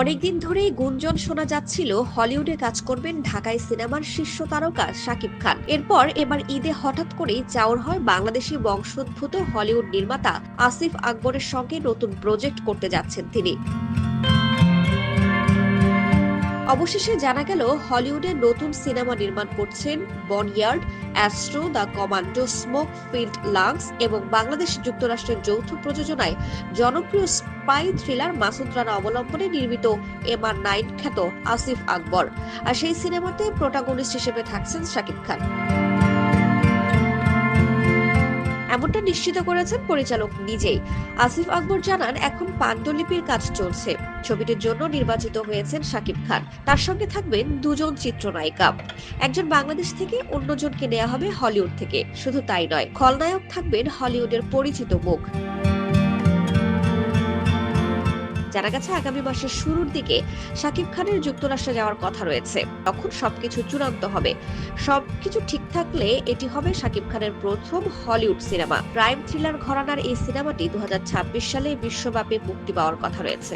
অনেকদিন ধরেই গুঞ্জন শোনা যাচ্ছিল, হলিউডে কাজ করবেন ঢাকায় সিনেমার শীর্ষ তারকা শাকিব খান। এরপর এবার ঈদে হঠাৎ করেই চাওর হয় বাংলাদেশি বংশোদ্ভূত হলিউড নির্মাতা আসিফ আকবরের সঙ্গে নতুন প্রজেক্ট করতে যাচ্ছেন তিনি। অবশেষে জানা গেল, হলিউডে নতুন সিনেমা নির্মাণ করছেন boneyard astro, the commando, smoke, field lungs এবং বাংলাদেশ যুক্তরাষ্ট্রের যৌথ প্রযোজনায় জনপ্রিয় স্পাই থ্রিলার মাসুদ রানা অবলম্বনে নির্মিত এম আর নাইন খ্যাত আসিফ আকবর। আর সেই সিনেমাতে প্রোটাগনিস্ট হিসেবে থাকছেন শাকিব খান। এমনটা নিশ্চিত করেছেন পরিচালক নিজেই। আসিফ আকবর জানান, এখন পাণ্ডুলিপির কাজ চলছে। ছবিটির জন্য নির্বাচিত হয়েছেন শাকিব খান। তার সঙ্গে থাকবেন দুজন চিত্রনায়িকা। একজন বাংলাদেশ থেকে, অন্যজনকে নেওয়া হবে হলিউড থেকে। শুধু তাই নয়, খলনায়ক থাকবেন হলিউডের পরিচিত মুখ। জানা গেছে আগামী মাসের শুরুর দিকে শাকিব খানের যুক্তরাষ্ট্রে যাওয়ার কথা রয়েছে। তখন সবকিছু চূড়ান্ত হবে। সবকিছু ঠিক থাকলে এটি হবে শাকিব খানের প্রথম হলিউড সিনেমা। ক্রাইম থ্রিলার ঘরানার এই সিনেমাটি দু হাজার ছাব্বিশ সালে বিশ্বব্যাপী মুক্তি পাওয়ার কথা রয়েছে।